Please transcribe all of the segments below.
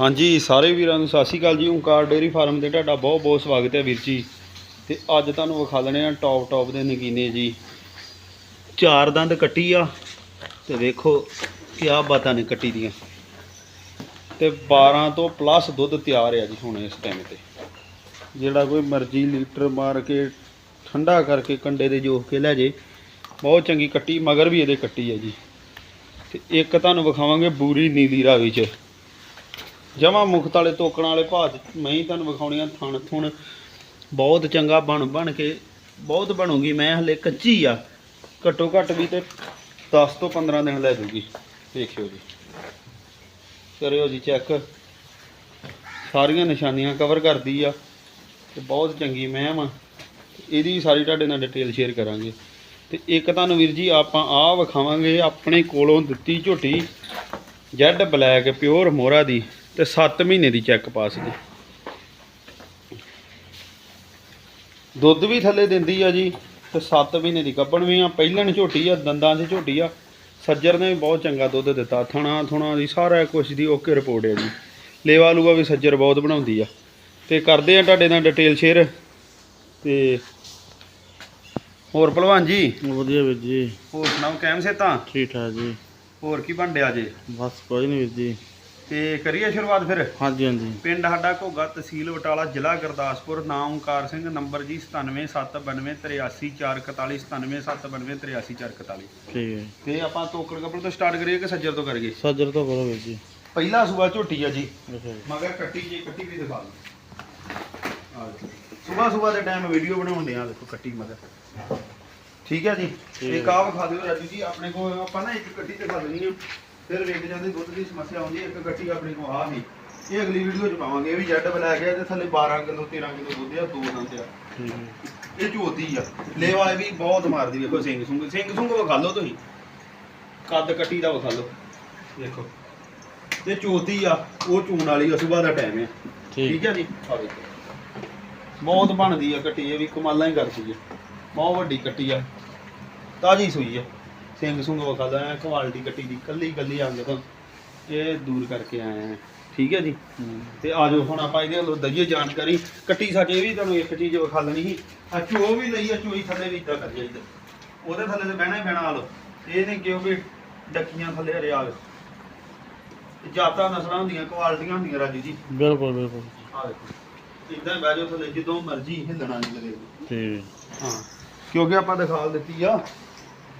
ਹਾਂਜੀ, ਸਾਰੇ ਵੀਰਾਂ ਨੂੰ ਸਤਿ ਸ਼੍ਰੀ ਅਕਾਲ ਜੀ। ਓਂਕਾਰ ਡੇਅਰੀ ਫਾਰਮ ਤੇ ਤੁਹਾਡਾ ਬਹੁਤ ਬਹੁਤ ਸਵਾਗਤ ਹੈ ਵੀਰ ਜੀ। ਤੇ ਅੱਜ ਤੁਹਾਨੂੰ ਵਿਖਾ ਲੈਣੇ ਆ ਟੌਪ ਟੌਪ ਦੇ ਨਗੀਨੇ ਜੀ। ਚਾਰ ਦੰਦ ਕੱਟੀ ਆ ਤੇ ਵੇਖੋ ਕਿਆ ਬਾਤਾਂ ਨੇ ਕੱਟੀ ਦੀਆਂ। ਤੇ 12 ਤੋਂ ਪਲੱਸ ਦੁੱਧ ਤਿਆਰ ਆ ਜੀ ਹੁਣ ਇਸ ਟਾਈਮ ਤੇ। ਜਿਹੜਾ ਕੋਈ ਮਰਜ਼ੀ ਲੀਟਰ ਮਾਰ ਕੇ ਠੰਡਾ ਕਰਕੇ ਕੰਡੇ ਦੇ ਜੋਖ ਕੇ ਲੈ ਜੇ, ਬਹੁਤ ਚੰਗੀ ਕੱਟੀ, ਮਗਰ ਵੀ ਇਹਦੇ ਕੱਟੀ ਆ ਜੀ। ਤੇ ਇੱਕ ਤੁਹਾਨੂੰ ਵਿਖਾਵਾਂਗੇ ਬੂਰੀ ਨੀਲੀ ਰਾਵੀ ਚ। ਜਮਾ ਮੁਖਤ ਵਾਲੇ, ਤੋਕਣ ਵਾਲੇ ਭਾਅ 'ਚ ਮੈਂ ਹੀ ਤੁਹਾਨੂੰ ਵਿਖਾਉਣੀਆਂ ਥਣ ਥੁਣ। ਬਹੁਤ ਚੰਗਾ ਬਣ ਬਣ ਕੇ, ਬਹੁਤ ਬਣੂਗੀ, ਮੈਂ ਹਲੇ ਕੱਚੀ ਆ। ਘੱਟੋ ਘੱਟ ਵੀ ਤੇ 10 ਤੋਂ 15 ਦਿਨ ਲੈ ਜੂਗੀ। ਦੇਖਿਓ ਜੀ। ਕਰਿਓ ਜੀ ਚੈੱਕ। ਸਾਰੀਆਂ ਨਿਸ਼ਾਨੀਆਂ ਕਵਰ ਕਰਦੀ ਆ ਤੇ ਬਹੁਤ ਚੰਗੀ ਮੈਮ ਆ। ਇਹਦੀ ਸਾਰੀ ਤੁਹਾਡੇ ਨਾਲ ਡਿਟੇਲ ਸ਼ੇਅਰ ਕਰਾਂਗੇ। ਤੇ ਇੱਕ ਤੁਹਾਨੂੰ ਵੀਰ ਜੀ ਆਪਾਂ ਆਹ ਵਿਖਾਵਾਂਗੇ, ਆਪਣੇ ਕੋਲੋਂ ਦਿੱਤੀ ਝੋਟੀ। ਜੈਡ ਬਲੈਕ ਪਿਓਰ ਮੋਰਾ ਦੀ ਤੇ 7 ਮਹੀਨੇ ਦੀ ਚੈੱਕ ਪਾਸ ਦੀ। ਦੁੱਧ ਵੀ ਥੱਲੇ ਦਿੰਦੀ ਆ ਜੀ ਤੇ 7 ਮਹੀਨੇ ਦੀ ਗੱਭਣ ਵੀ ਆ। ਪਹਿਲਣ ਝੋਟੀ ਆ ਦੰਦਾਂ 'ਚ ਝੋਟੀ ਆ। ਸੱਜਰ ਨੇ ਵੀ ਬਹੁਤ ਚੰਗਾ ਦੁੱਧ ਦਿੱਤਾ। ਥਣਾ ਥੁਣਾ ਦੀ ਸਾਰਾ ਕੁਝ ਦੀ ਓਕੇ ਰਿਪੋਰਟ ਹੈ ਜੀ। ਲੇਵਾ ਲੂਆ ਵੀ ਸੱਜਰ ਬਹੁਤ ਬਣਾਉਂਦੀ ਆ। ਤੇ ਕਰਦੇ ਆ ਤੁਹਾਡੇ ਨਾਲ ਡਿਟੇਲ ਸ਼ੇਅਰ। ਤੇ ਹੋਰ ਭਲਵਾਨ ਜੀ? ਵਧੀਆ ਵੀਰ ਜੀ। ਹੋਰ ਸੁਣਾਓ ਕੈਮ ਸੇ ਤਾਂ ਠੀਕ ਠਾਕ ਜੀ। ਹੋਰ ਕੀ ਬਣ ਡਿਆ ਜੇ ਬਸ ਕੋਈ ਨਹੀਂ ਵੀਰ ਜੀ। ਤੇ ਕਰੀਏ ਸ਼ੁਰੂਆਤ ਫਿਰ? ਹਾਂਜੀ ਹਾਂਜੀ। ਪਿੰਡ ਸਾਡਾ ਘੋਗਾ ਤਹਿਸੀਲ ਬਟਾਲਾ ਜ਼ਿਲ੍ਹਾ ਗੁਰਦਾਸਪੁਰ ਨਾਮ ਓਂਕਾਰ ਸਿੰਘ ਨੰਬਰ ਜੀ 9779384792 ਠੀਕ ਹੈ। ਤੇ ਆਪਾਂ ਤੋਕੜ ਕੱਪੜ ਤੋਂ ਸਟਾਰਟ ਕਰੀਏ ਕਿ ਸੱਜਰ ਤੋਂ ਕਰੀਏ? ਸੱਜਰ ਤੋਂ ਕਰੋ ਵੀਰ ਜੀ। ਪਹਿਲਾ ਸੂਆ ਝੋਟੀ ਆ ਜੀ। ਮਗਰ ਕੱਟੀ ਜੀ ਕੱਟੀ ਵੀ ਦਿਖਾ ਲਓ ਸਵੇਰ ਸਵੇਰ ਦੇ ਟਾਈਮ ਵੀਡੀਓ ਬਣਾਉਂਦੇ ਆ ਦੇਖੋ ਕੱਟੀ ਮਗਰ। ਠੀਕ ਹੈ ਜੀ? ਇੱਕ। ਆਹ ਵਿਖਾ ਦਿਓ ਰਾਜੂ ਜੀ ਆਪਣੇ ਕੋਲ ਆਪਾਂ ਨਾ ਇੱਕ ਕੱਟੀ ਦਿਖਾ ਦੇਣੀ ਆ ਫਿਰ ਵੇਖ ਜਾਂਦੇ ਦੁੱਧ ਦੀ ਸਮੱਸਿਆ ਆਉਂਦੀ ਹੈ ਇੱਕ ਕੱਟੀ ਆਪਣੇ ਕੋਲ ਆ ਸੀ ਇਹ ਅਗਲੀ ਵੀਡੀਓ 'ਚ ਪਾਵਾਂਗੇ ਇਹ ਵੀ ਜੈਡ ਬਲੈਕ ਹੈ ਤੇ ਥੱਲੇ 12 ਕਿਲੋ 13 ਕਿਲੋ ਦੁੱਧ ਆ ਦੋ ਦੰਦ ਆ। ਇਹ ਝੋਤੀ ਆ। ਲੇਵਾ ਇਹ ਵੀ ਬਹੁਤ ਮਾਰਦੀ ਵੇਖੋ ਸਿੰਘ ਸੁੰਗ ਸਿੰਘ ਸੁੰਗ ਵਿਖਾ ਲਓ ਤੁਸੀਂ। ਕੱਦ ਕੱਟੀ ਦਾ ਵਿਖਾ ਲਓ। ਦੇਖੋ। ਤੇ ਝੋਤੀ ਆ ਉਹ ਚੂਣ ਵਾਲੀ ਆ ਸੁਬਾਹ ਦਾ ਟਾਈਮ ਆ। ਠੀਕ। ਠੀਕ ਹੈ ਜੀ? ਆ ਵੇਖੋ। ਬਹੁਤ ਬਣਦੀ ਆ ਕੱਟੀ ਇਹ ਵੀ ਕਮਾਲਾਂ ਹੀ ਕਰਦੀ ਆ। ਬਹੁਤ ਵੱਡੀ ਕੱਟੀ ਆ। ਤਾਜੀ ਸੂਈ ਆ। ਸਿੰਘ ਸੁੰਗ ਵਿਖਾ ਲਾ ਐ ਕੁਆਲਿਟੀ ਕੱਟੀ ਦੀ ਕੱਲੀ ਕੱਲੀ ਅੰਗ ਤੋਂ ਇਹ ਦੂਰ ਕਰਕੇ ਆਏ ਆ। ਠੀਕ ਹੈ ਜੀ। ਤੇ ਆ ਜਾਓ ਹੁਣ ਆਪਾਂ ਇਹਦੇ ਵੱਲੋਂ ਦਈਏ ਜਾਣਕਾਰੀ। ਕੱਟੀ ਸਾਡੇ ਵੀ ਤੁਹਾਨੂੰ ਇੱਕ ਚੀਜ਼ ਵਿਖਾ ਲੈਣੀ ਸੀ। ਆ ਚੋ ਵੀ ਲਈ ਆ ਚੋਈ ਥੱਲੇ ਵੀ ਇਦਾਂ ਕਰ ਜਾਈਦਾ ਉਹਦੇ ਥੱਲੇ ਤੇ ਬਹਿਣਾ ਹੀ ਬਹਿਣਾ ਆ ਲੋ ਇਹ ਨਹੀਂ ਕਿਉਂ ਵੀ ਡੱਕੀਆਂ ਥੱਲੇ ਹਰੇ ਆ ਜਾਤਾਂ ਨਸਲਾਂ ਹੁੰਦੀਆਂ ਕੁਆਲਟੀਆਂ ਹੁੰਦੀਆਂ ਰਾਜੂ ਜੀ। ਬਿਲਕੁਲ ਬਿਲਕੁਲ। ਆ ਦੇਖੋ। ਇਦਾਂ ਬਹਿ ਜਾਓ ਥੱਲੇ ਜਦੋਂ ਮਰਜ਼ੀ ਹਿੱਲਣਾ ਨਹੀਂ ਠੀਕ ਹੈ ਹਾਂ। ਕਿਉਂਕਿ ਆਪਾਂ ਦਿਖਾ ਦਿੱਤੀ ਆ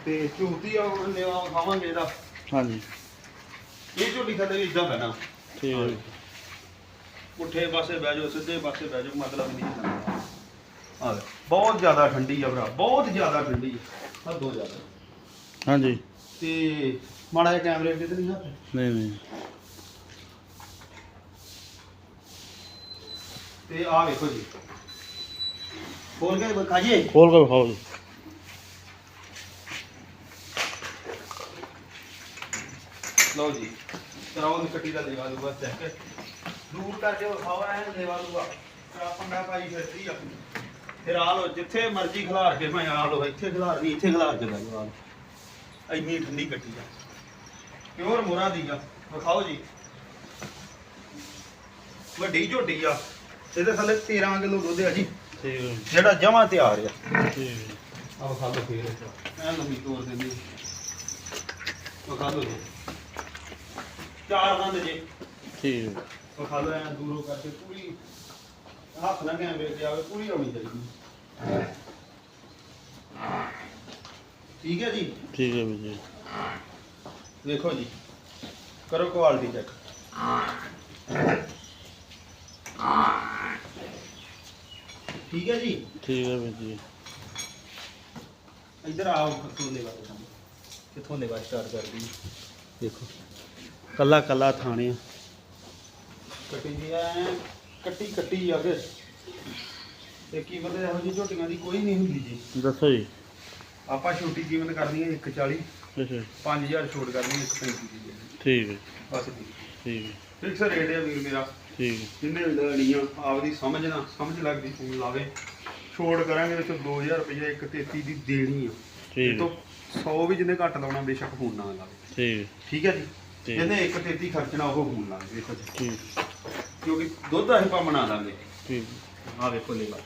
ਤੇ ਝੂਤੀ ਆ ਲੈਵਾ ਖਾਵਾਂਗੇ ਇਹਦਾ। ਹਾਂਜੀ। ਇਹ ਝੋਟੀ ਥੱਲੇ ਇਦਾਂ ਬਹਿਣਾ ਠੀਕ ਹੈ ਪੁੱਠੇ ਪਾਸੇ ਬਹਿ ਜਾਓ ਸਿੱਧੇ ਪਾਸੇ ਬਹਿ ਜਾਓ ਮਤਲਬ ਨਹੀਂ ਹੁੰਦਾ। ਆ ਬਹੁਤ ਜ਼ਿਆਦਾ ਠੰਡੀ ਆ ਭਰਾ ਬਹੁਤ ਜ਼ਿਆਦਾ ਠੰਡੀ ਆ। ਹੱਦੋਂ ਜ਼ਿਆਦਾ। ਹਾਂਜੀ। ਤੇ ਮਾੜਾ ਜਿਹਾ ਕੈਮਰੇ ਤੇ ਨਹੀਂ ਹੱਥ? ਨਹੀਂ ਨਹੀਂ। ਤੇ ਆ ਵੇਖੋ ਜੀ। ਖੋਲ ਕੇ ਵਿਖਾਈਏ ਖੋਲ ਕੇ ਵਿਖਾਓ ਜੀ। ਲਓ ਜੀ ਕਰਾਓ ਕੱਟੀ ਦਾ ਲੂਗਾ ਚੈੱਕ ਦੂਰ ਕਰਕੇ ਵਿਖਾਓ ਐ ਲੂਗਾ ਆ ਪੰਡਾ ਪਾਈ ਫਿਰਦੀ ਆ? ਫਿਰ ਆ ਲੋ ਜਿੱਥੇ ਮਰਜ਼ੀ ਖਿਲਾਰ ਕੇ ਮੈਂ ਆ ਲੋ ਇੱਥੇ ਖਿਲਾਰ ਖਿਲਾਰ ਕੇ। ਇੰਨੀ ਠੰਡੀ ਕੱਟੀ ਆ। ਪਿਓਰ ਮੋਰਾ ਦੀ ਆ। ਵਿਖਾਓ ਜੀ। ਵੱਡੀ ਝੋਟੀ ਆ। ਇਹਦੇ ਥੱਲੇ 13 ਕਿਲੋ ਦੁੱਧ ਆ ਜੀ। ਠੀਕ ਹੈ ਜਿਹੜਾ ਜਮਾ ਤਿਆਰ ਆ। ਠੀਕ ਹੈ ਆ ਵਿਖਾ ਲਓ ਫੇਰ। ਐ ਲੰਮੀ ਤੋਰ ਦਿੰਦੀ। ਵਿਖਾ ਲਓ ਜੀ। ਚਾਰ ਦੰਦ ਜੀ। ਠੀਕ। ਹੈ ਵਿਖਾ ਲਓ ਐ ਦੂਰੋਂ ਕਰਕੇ ਪੂਰੀ ਹੱਥ ਨਾਲ ਕੈਮਰੇ ਤੇ ਆਵੇ ਪੂਰੀ ਆਉਣੀ ਚਾਹੀਦੀ। ਠੀਕ ਹੈ ਜੀ? ਠੀਕ ਹੈ ਵੀਰ ਜੀ। ਵੇਖੋ ਜੀ। ਕਰੋ ਕੁਆਲਿਟੀ ਚੈੱਕ ਠੀਕ ਹੈ ਜੀ? ਠੀਕ ਹੈ ਵੀਰ ਜੀ। ਇੱਧਰ ਆਓ ਕਿੱਥੋਂ ਲੈਵਾ ਕਿੱਥੋਂ ਲੈਵਾ ਸਟਾਰਟ ਕਰਦੀ ਹੈ। ਦੇਖੋ ਕੱਲਾ ਕੱਲਾ ਥਾਣੇ ਆ। ਕੱਟੀ ਦੀ ਐ ਕੱਟੀ ਕੱਟੀ ਆ ਫਿਰ। ਤੇ ਕੀ ਬੰਦੇ ਇਹੋ ਜਿਹੀ ਝੋਟੀਆਂ ਦੀ ਕੋਈ ਨਹੀਂ ਹੁੰਦੀ ਜੀ। ਦੱਸੋ ਜੀ। ਆਪਾਂ ਛੋਟੀ ਕੀਮਤ ਕਰਨੀ ਹੈ 140 ਅੱਛਾ 5000 ਛੋਟ ਕਰਨੀ ਹੈ 135 ਦੀ। ਜੀ। ਠੀਕ ਹੈ। ਬਸ ਜੀ। ਠੀਕ ਹੈ। ਫਿਕਸ ਰੇਟ ਹੈ ਵੀਰ ਮੇਰਾ। ਠੀਕ ਹੈ। ਜਿੰਨੇ ਲੈਣੀਆਂ ਆਪਦੀ ਸਮਝਣਾ ਸਮਝ ਲੱਗਦੀ ਫੋਨ ਲਾਵੇ। ਛੋੜ ਕਰਾਂਗੇ ਵਿੱਚ 2000 ਰੁਪਏ 133 ਦੀ ਦੇਣੀ ਆ। ਇਹ ਠੀਕ ਤੋਂ ਹੈ 100 ਵੀ ਜਿਹਨੇ ਘੱਟ ਲਾਉਣਾ ਬੇਸ਼ੱਕ ਫੋਨ ਨਾ ਲਾਵੇ। ਠੀਕ। ਹੈ ਠੀਕ ਹੈ ਜੀ? ਠੀਕ। ਜਿਹਨੇ 133 ਖਰਚਣਾ ਉਹ ਫੋਨ ਲਾਵੇ ਦੇਖੋ ਜੀ। ਠੀਕ। ਕਿਉਂਕਿ ਦੁੱਧ ਅਸੀਂ ਪਾ ਬਣਾ ਦਾਂਗੇ ਠੀਕ। ਆ ਵੇਖੋ ਲੇਵਾ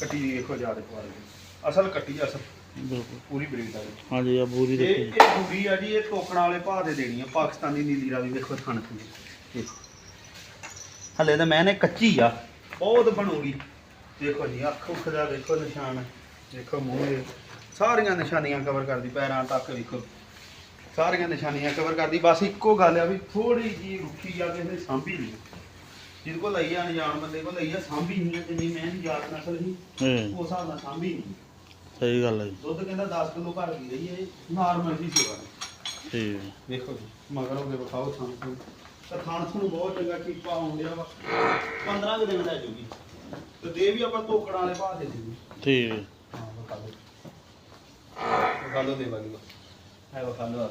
ਕੱਟੀ ਦੀ ਵੇਖੋ ਜ਼ਿਆਦਾ ਕੁਆਲਿਟੀ ਅਸਲ ਕੱਟੀ ਆ, ਅਸਲ। ਬਿਲਕੁਲ। ਪੂਰੀ ਬਰੀਡ ਆ ਇਹ। ਹਾਂਜੀ ਆ ਬੂਰੀ ਇਹ ਦੇਖੀ ਇਹ ਪੂਰੀ ਆ ਜੀ ਇਹ ਟੋਕਣਾ ਵਾਲੇ ਭਾਅ ਦੇ ਦੇਣੀ ਆ ਪਾਕਿਸਤਾਨੀ ਨੀਲੀ ਰਾਵੀ ਵੇਖੋ ਥਣ ਥਣ ਹਲੇ ਤਾਂ ਮੈਂ ਨੇ ਕੱਚੀ ਆ। ਬਹੁਤ ਬਣੂਗੀ। ਦੇਖੋ ਜੀ ਅੱਖ ਉੱਖ ਦਾ ਵੇਖੋ ਨਿਸ਼ਾਨ। ਦੇਖੋ ਮੂੰਹ ਦੇ ਸਾਰੀਆਂ ਨਿਸ਼ਾਨੀਆਂ ਕਵਰ ਕਰਦੀ ਪੈਰਾਂ ਤੱਕ ਵੇਖੋ ਸਾਰੀਆਂ ਨਿਸ਼ਾਨੀਆਂ ਕਵਰ ਕਰਦੀ। ਬਸ ਇੱਕੋ ਗੱਲ ਆ ਵੀ ਥੋੜੀ ਜੀ ਰੁੱਖੀ ਆ ਕਿਸੇ ਨੇ ਸਾਂਭੀ ਨਹੀਂ। ਜਿਹਦੇ ਕੋਲ ਲਈ ਆ ਅਣਜਾਣ ਬੰਦੇ ਕੋਲ ਲਈ ਆ ਸਾਂਭੀ ਨਹੀਂ ਆ ਜਿੰਨੀ ਮੈਂ ਦੀ ਯਾਦ ਨਸਲ ਸੀ ਉਸ ਹਿਸਾਬ ਨਾਲ ਸਾਂਭੀ ਨਹੀਂ। ਸਹੀ ਗੱਲ ਹੈ ਜੀ। ਦੁੱਧ ਕਹਿੰਦਾ 10 ਕਿਲੋ ਭਰ ਗਈ ਰਹੀ ਹੈ ਨਾਰਮਲ ਜੀ ਸੇਵਾ। ਠੀਕ ਵੇਖੋ ਜੀ ਮਗਰ ਹੋ ਕੇ ਵਿਖਾਓ ਥਾਂ ਤੋਂ ਤੋਂ ਬਹੁਤ ਚੰਗਾ ਕੀਪਾ ਆਉਂਦਿਆ ਵਾ। 15 ਕੁ ਦਿਨ ਲੈ ਜੂਗੀ। ਤੇ ਦੇ ਵੀ ਆਪਾਂ ਤੋਕੜਾਂ ਵਾਲੇ ਭਾਅ ਦੇ ਦਿੱਤੀ ਠੀਕ। ਹੈ ਹਾਂ ਵਿਖਾ ਲਓ ਵਿਖਾ ਲਓ ਦੇ ਵਾਲੀ ਹੈ ਵਿਖਾ ਲਓ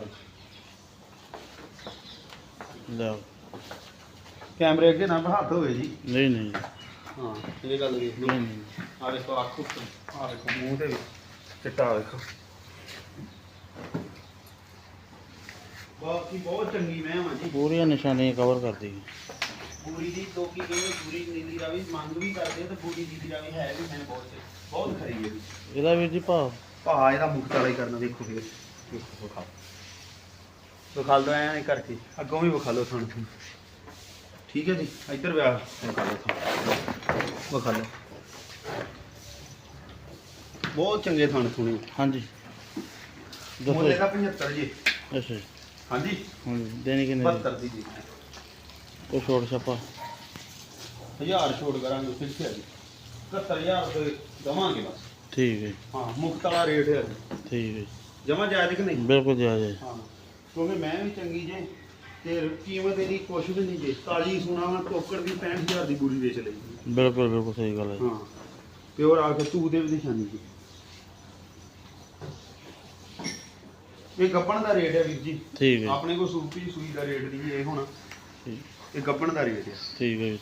ਕੈਮਰੇ ਅੱਗੇ ਨਾ ਹੱਥ ਹੋਵੇ ਜੀ। ਨਹੀਂ ਨਹੀਂ। ਹਾਂ ਇਹ ਗੱਲ ਵੇਖ ਲਓ। ਆ ਵੇਖੋ ਅੱਖ ਉੱਤੇ ਆ ਵੇਖੋ ਮੂੰਹ ਤੇ ਚਿੱਟਾ ਵੇਖੋ ਬਾਕੀ ਬਹੁਤ ਚੰਗੀ ਮੈਂ ਹਾਂ ਜੀ। ਪੂਰੀਆਂ ਨਿਸ਼ਾਨੀਆਂ ਕਵਰ ਕਰਦੀ ਹੈ ਪੂਰੀ ਦੀ ਲੋਕੀ ਕਹਿੰਦੇ ਪੂਰੀ ਨੀਲੀ ਰਾਵੀ ਮੰਗ ਵੀ ਕਰਦੇ ਆ ਤੇ ਪੂਰੀ ਨੀਲੀ ਰਾਵੀ ਹੈ ਵੀ ਮੈਂ ਬਹੁਤ ਬਹੁਤ ਖਰੀ ਹੈ ਵੀ ਇਹਦਾ ਵੀਰ ਜੀ ਭਾਅ ਭਾ ਇਹਦਾ ਮੁਕਤ ਵਾਲਾ ਹੀ ਕਰਨਾ ਦੇਖੋ ਫਿਰ। ਦੇਖੋ ਵਿਖਾ ਵਿਖਾ ਲਓ ਐਂ ਕਰਕੇ। ਅੱਗੋਂ ਵੀ ਵਿਖਾ ਲਓ ਤੁਹਾਨੂੰ ਠੀਕ ਹੈ ਜੀ ਇੱਧਰ ਵਿਆਹ ਵਿਖਾ ਲਓ ਤੁਹਾਨੂੰ। ਵਿਖਾ ਲਓ ਬਹੁਤ ਚੰਗੇ ਥਣ ਥੁਣੇ। ਹਾਂਜੀ। ਦੱਸੋ ਮੁੱਲ ਇਹਦਾ 75 ਜੀ। ਅੱਛਾ ਜੀ। ਹਾਂਜੀ। ਹਾਂਜੀ ਦੇਣੀ ਕਿੰਨੇ ਦੀ? 72 ਦੀ ਜੀ। ਉਹ ਛੋੜ ਛਾਪਾ। ਹਜ਼ਾਰ ਛੋੜ ਕਰਾਂਗੇ ਫਿਰ ਕੀ ਹੈ ਜੀ 71000 ਰੁਪਏ ਦਵਾਂਗੇ ਬਸ। ਠੀਕ ਹੈ। ਹਾਂ ਮੁਕਤ ਵਾਲਾ ਰੇਟ ਹੈ। ਜੀ ਠੀਕ ਹੈ। ਜਮਾ ਜਾਇਜ਼ ਕਿ ਨਹੀਂ? ਬਿਲਕੁਲ ਜਾਇਜ਼ ਹੈ। ਹਾਂ ਕਿਉਂਕਿ ਮੈਂ ਵੀ ਚੰਗੀ ਜੇ ਤੇ ਕੀਮਤ ਇਹਦੀ ਕੁਛ ਵੀ ਨਹੀਂ ਜੇ। ਸੋਨਾ ਮੈਂ ਟੋਕਰ ਦੀ 65000 ਦੀ ਬੂਰੀ ਵੇਚ ਲਈ। ਬਿਲਕੁਲ ਬਿਲਕੁਲ ਸਹੀ ਗੱਲ ਹੈ। ਹਾਂ ਪਿਓਰ ਆ ਕੇ ਤੂ ਦੇ ਵੀ ਨਿਸ਼ਾਨੀ ਜੀ। ਇਹ ਗੱਪਣ ਦਾ ਰੇਟ ਹੈ ਵੀਰ ਜੀ। ਠੀਕ ਹੈ ਆਪਣੇ ਕੋਲ ਸੂਪੀ ਸੂਈ ਦਾ ਰੇਟ ਨਹੀਂ ਇਹ ਹੁਣ। ਇਹ ਗੱਪਣ ਦਾ ਰੇਟ ਹੈ। ਠੀਕ ਹੈ ਵੀਰ ਜੀ।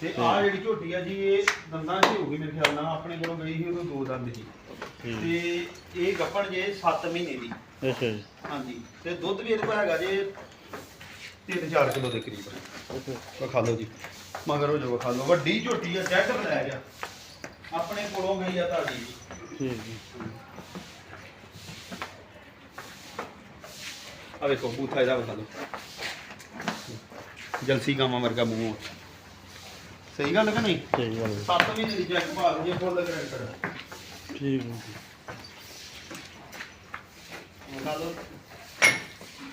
ਤੇ ਆ ਜਿਹੜੀ ਝੋਟੀ ਆ ਜੀ ਇਹ ਦੰਦਾਂ 'ਚ ਹੋਊਗੀ ਮੇਰੇ ਖਿਆਲ ਨਾਲ। ਆਪਣੇ ਕੋਲੋਂ ਗਈ ਸੀ ਉਦੋਂ ਦੋ ਦੰਦ ਸੀ। ਤੇ ਇਹ ਗੱਪਣ ਜੇ 7 ਮਹੀਨੇ ਦੀ। ਅੱਛਾ ਜੀ। ਹਾਂਜੀ। ਤੇ ਦੁੱਧ ਵੀ ਇਹਦੇ ਕੋਲ ਹੈਗਾ ਜੇ 3-4 ਕਿਲੋ ਦੇ ਕਰੀਬ। ਵਿਖਾ ਲਓ ਜੀ। ਮਗਰ ਹੋ ਜਾਓ ਵਿਖਾ ਲਓ। ਵੱਡੀ ਝੋਟੀ ਆ ਜੈਟ ਬਲੈਕ ਆ। ਆਪਣੇ ਕੋਲੋਂ ਗਈ ਆ ਤੁਹਾਡੀ। ਜੀ ਠੀਕ ਹੈ। ਆ ਵੇਖੋ ਬੂਥਾ ਇਹਦਾ ਵਿਖਾ ਲਓ ਜਲਸੀ ਗਾਵਾਂ ਵਰਗਾ ਮੂੰਹ ਆ। ਸਹੀ ਗੱਲ ਕਿ ਨਹੀਂ? ਸਹੀ ਗੱਲ ਹੈ। 7 ਮਹੀਨੇ ਦੀ ਚੈੱਕ ਭਾਲ ਜੇ ਫੁੱਲ ਗਰੰਟਡ ਠੀਕ ਹੈ। ਵਿਖਾ ਲਓ।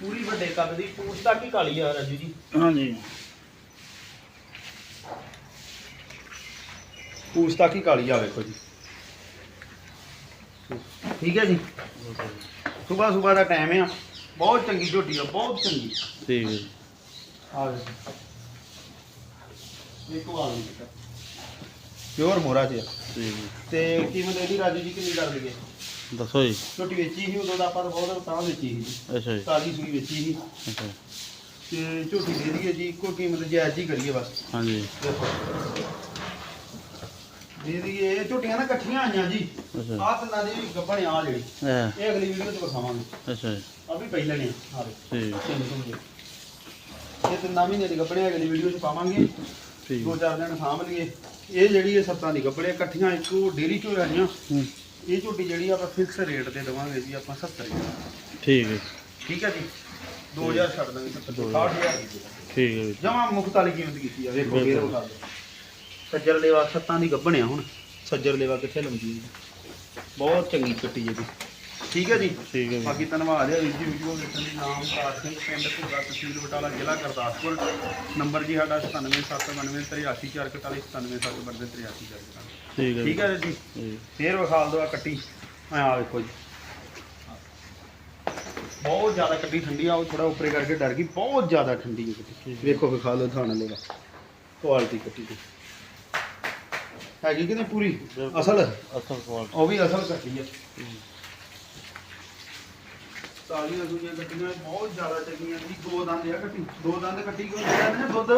ਪੂਰੀ ਵੱਡੇ ਕੱਦ ਦੀ ਪੂਛ ਤੱਕ ਹੀ ਕਾਲੀ ਆ ਰਾਜੂ ਜੀ। ਹਾਂਜੀ। ਪੂਛ ਤੱਕ ਹੀ ਕਾਲੀ ਆ ਵੇਖੋ ਜੀ। ਠੀਕ ਹੈ ਜੀ। ਸਵੇਰ ਸਵੇਰ ਦਾ ਟਾਈਮ ਆ। ਬਹੁਤ ਚੰਗੀ ਝੋਟੀ ਆ ਬਹੁਤ ਚੰਗੀ। ਠੀਕ ਹੈ। ਜੀ। ਆ ਇੱਕ ਵਾਰ ਪਿਓਰ ਮੋਰਾ ਆ। ਠੀਕ ਹੈ। ਤੇ ਕੀਮਤ ਇਹਦੀ ਰਾਜੂ ਜੀ ਕਿੰਨੀ ਕਰ ਲਈਏ ਦੱਸੋ ਜੀ। ਝੋਟੀ ਵੇਚੀ ਸੀ ਉਦੋਂ ਦਾ ਆਪਾਂ ਤਾਂ ਬਹੁਤ ਤਾਂ ਵੇਚੀ ਸੀ। ਜੀ। ਅੱਛਾ ਜੀ। ਤਾਜ਼ੀ ਸੂਈ ਵੇਚੀ ਸੀ। ਅੱਛਾ। ਤੇ ਝੋਟੀ ਦੇ ਦਈਏ ਜੀ ਇੱਕੋ ਕੀਮਤ ਜਾਇਜ਼ ਹੀ ਕਰੀਏ ਬਸ। ਹਾਂਜੀ। ਦੇਖੋ। ਇਹ ਝੋਟੀਆਂ ਨਾ ਇਕੱਠੀਆਂ ਆਈਆਂ ਜੀ। ਅੱਛਾ। ਆਹ ਤਿੰਨਾਂ ਦੀ ਗੱਭਣ ਆ ਜਿਹੜੀ। ਇਹ ਇਹ ਅਗਲੀ ਵੀਡੀਓ 'ਚ ਵਿਖਾਵਾਂਗੇ। ਅੱਛਾ ਜੀ। ਆ ਵੀ ਪਹਿਲਾਂ ਨੇ ਆ। ਦੇ ਠੀਕ। ਤਿੰਨ ਝੋਟੀਆਂ। ਇਹ ਤਿੰਨਾਂ ਮਹੀਨੇ ਦੀ ਗੱਭਣੇ ਅਗਲੀ ਵੀਡੀਓ 'ਚ ਪਾਵਾਂਗੇ। ਠੀਕ। ਦੋ ਚਾਰ ਦਿਨ ਸਾਂਭ ਲਈਏ। ਇਹ ਜਿਹੜੀ ਇਹ ਸੱਤਾਂ ਦੀ ਗੱਭਣੇ ਇਕੱਠੀਆਂ ਇੱਕੋ ਡੇਰੀ ਚੋਂ ਆਈਆਂ। ਹੂੰ, ਇਹ ਝੋਟੀ ਜਿਹੜੀ ਆਪਾਂ ਫਿਕਸ ਰੇਟ ਤੇ ਦੇਵਾਂਗੇ ਜੀ ਆਪਾਂ 70000 ਠੀਕ ਹੈ ਠੀਕ ਹੈ ਜੀ? 2000 ਛੱਡ ਦਾਂਗੇ। 60000 ਦੀ ਠੀਕ ਹੈ ਵੀਰ ਜਮਾ ਮੁਕਤ ਵਾਲੀ ਕੀਮਤ ਕੀਤੀ ਆ। ਵੇਖੋ ਫੇਰ। ਵਿਖਾ ਦਿਓ। ਸੱਜਰ ਲੇਵਾ ਸੱਤਾਂ ਦੀ ਗੱਭਣਿਆ ਹੁਣ। ਸੱਜਰ ਲੇਵਾ ਕਿੱਥੇ ਲੰਦੀ ਹੈ? ਬਹੁਤ ਚੰਗੀ ਕੱਟੀ ਹੈ ਜੀ ਠੀਕ ਹੈ ਜੀ? ਠੀਕ ਹੈ ਬਾਕੀ ਧੰਨਵਾਦ ਹੈ। ਵੀਰ ਜੀ ਵੀਡੀਓ ਵੇਖਣ ਲਈ ਨਾਮ ਕਾਰ ਸਿੰਘ ਪਿੰਡ ਭੁੱਗਾ ਤਹਿਸੀਲ ਬਟਾਲਾ ਜ਼ਿਲ੍ਹਾ ਗੁਰਦਾਸਪੁਰ। ਨੰਬਰ ਜੀ ਸਾਡਾ 9779938444 97792 ਠੀਕ ਹੈ ਠੀਕ ਹੈ ਜੀ? ਫੇਰ ਵਿਖਾ ਦਿਓ ਆ ਕੱਟੀ। ਆ ਆ ਵੇਖੋ ਜੀ। ਬਹੁਤ ਜ਼ਿਆਦਾ ਕੱਟੀ ਠੰਡੀ ਆ ਉਹ ਥੋੜਾ ਉੱਪਰੇ ਕਰਕੇ ਡਰ ਗਈ। ਬਹੁਤ ਜ਼ਿਆਦਾ ਠੰਡੀ ਹੈ ਕੱਟੀ। ਵੇਖੋ ਵਿਖਾ ਲਓ ਥਾਣਾ ਲੇਵਾ। ਕੁਆਲਿਟੀ ਕੱਟੀ ਦੀ। ਹੈਗੀ ਕਿ ਨਹੀਂ ਪੂਰੀ। ਅਸਲ? ਅਸਲ ਕੁਆਲਿਟੀ ਉਹ ਵੀ ਅਸਲ ਕੱਟੀ ਹੈ। ਤਾਲੀਆਂ ਦੂਜੀਆਂ ਕੱਟੀਆਂ ਬਹੁਤ ਜ਼ਿਆਦਾ ਚੰਗੀਆਂ ਜੀ। ਦੋ ਦੰਦ ਆ ਕੱਟੀ ਦੋ ਦੰਦ ਕੱਟੀ ਕੋ ਕਹਿੰਦੇ ਨੇ ਦੁੱਧ?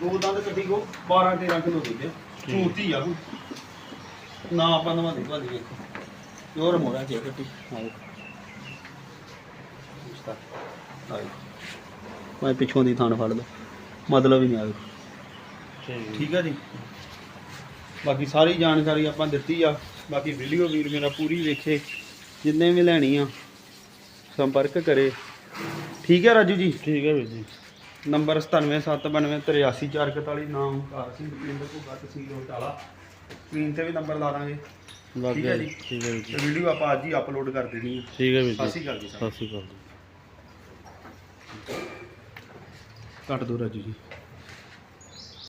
ਦੋ ਦੰਦ ਕੱਟੀ ਕੋ 12 13 ਕਿਲੋ ਦੁੱਧ ਆ ਚੂਤੀ ਆ। ਨਾ ਆਪਾਂ ਨਵਾਂ ਦੇ ਭਾਜੀ ਵੇਖੋ। ਪਿਓਰ ਮੋਰਾ ਚ ਆ ਕੱਟੀ ਹਾਂ। ਮੈਂ ਪਿੱਛੋਂ ਦੀ ਥਾਣ ਫੜ ਲਓ। ਮਤਲਬ ਹੀ ਨਹੀਂ ਠੀਕ। ਠੀਕ ਆ ਜੀ? ਬਾਕੀ ਸਾਰੀ ਜਾਣਕਾਰੀ ਆਪਾਂ ਦਿੱਤੀ ਆ। ਬਾਕੀ ਵੀਡੀਓ ਵੀਰ ਮੇਰਾ ਪੂਰੀ ਵੇਖੇ ਜਿੰਨੇ ਵੀ ਲੈਣੀ ਆ ਸੰਪਰਕ ਕਰੇ। ਠੀਕ ਹੈ ਰਾਜੂ ਜੀ? ਠੀਕ ਹੈ ਵੀਰ ਜੀ। ਨੰਬਰ 9779838441 ਨਾਮ ਕਾਰ ਸਿੰਘ ਪਿੰਡ ਘੁੱਗਾ ਤਹਿਸੀਲ ਬਟਾਲਾ ਸਕਰੀਨ ਤੇ ਵੀ ਨੰਬਰ ਲਾ ਦਾਂਗੇ। ਠੀਕ ਹੈ ਜੀ? ਹੈ ਜੀ। ਵੀਡੀਓ ਆਪਾਂ ਅੱਜ ਹੀ ਅਪਲੋਡ ਕਰ ਦੇਣੀ ਆ। ਠੀਕ ਹੈ ਵੀਰ ਸਤਿ ਜੀ ਸ਼੍ਰੀ ਅਕਾਲ ਜੀ ਸਤਿ ਸ਼੍ਰੀ ਅਕਾਲ ਜੀ। ਕੱਟ ਦੋ ਰਾਜੂ ਜੀ।